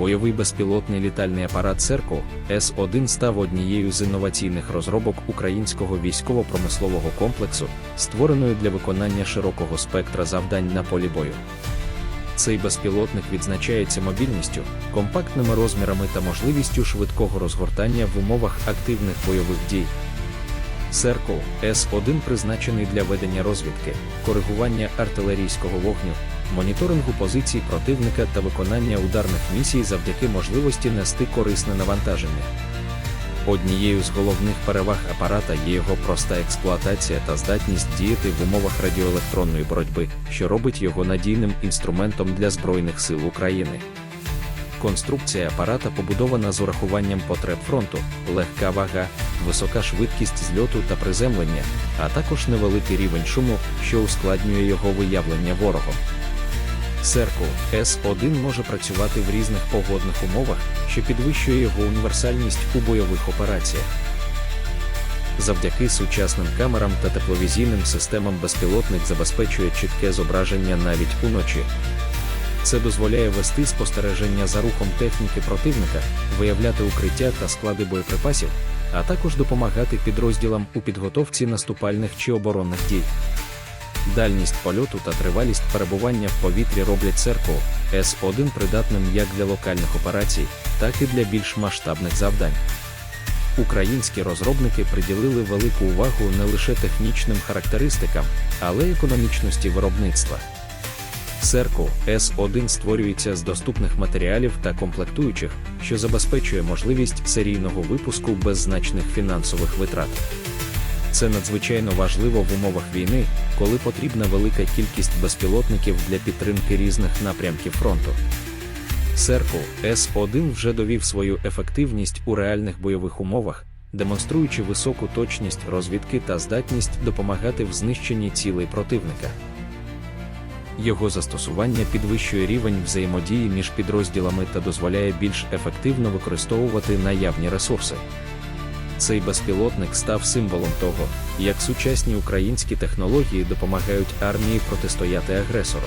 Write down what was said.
Бойовий безпілотний літальний апарат «Серко» С-1 став однією з інноваційних розробок українського військово-промислового комплексу, створеною для виконання широкого спектра завдань на полі бою. Цей безпілотник відзначається мобільністю, компактними розмірами та можливістю швидкого розгортання в умовах активних бойових дій. Серкл С-1 призначений для ведення розвідки, коригування артилерійського вогню, моніторингу позицій противника та виконання ударних місій завдяки можливості нести корисне навантаження. Однією з головних переваг апарата є його проста експлуатація та здатність діяти в умовах радіоелектронної боротьби, що робить його надійним інструментом для Збройних сил України. Конструкція апарата побудована з урахуванням потреб фронту, легка вага, висока швидкість зльоту та приземлення, а також невеликий рівень шуму, що ускладнює його виявлення ворогом. Серку С1 може працювати в різних погодних умовах, що підвищує його універсальність у бойових операціях. Завдяки сучасним камерам та тепловізійним системам безпілотник забезпечує чітке зображення навіть уночі. Це дозволяє вести спостереження за рухом техніки противника, виявляти укриття та склади боєприпасів, а також допомагати підрозділам у підготовці наступальних чи оборонних дій. Дальність польоту та тривалість перебування в повітрі роблять церкву С1 придатним як для локальних операцій, так і для більш масштабних завдань. Українські розробники приділили велику увагу не лише технічним характеристикам, але й економічності виробництва. Серку С1 створюється з доступних матеріалів та комплектуючих, що забезпечує можливість серійного випуску без значних фінансових витрат. Це надзвичайно важливо в умовах війни, коли потрібна велика кількість безпілотників для підтримки різних напрямків фронту. Серку С1 вже довів свою ефективність у реальних бойових умовах, демонструючи високу точність розвідки та здатність допомагати в знищенні цілей противника. Його застосування підвищує рівень взаємодії між підрозділами та дозволяє більш ефективно використовувати наявні ресурси. Цей безпілотник став символом того, як сучасні українські технології допомагають армії протистояти агресору.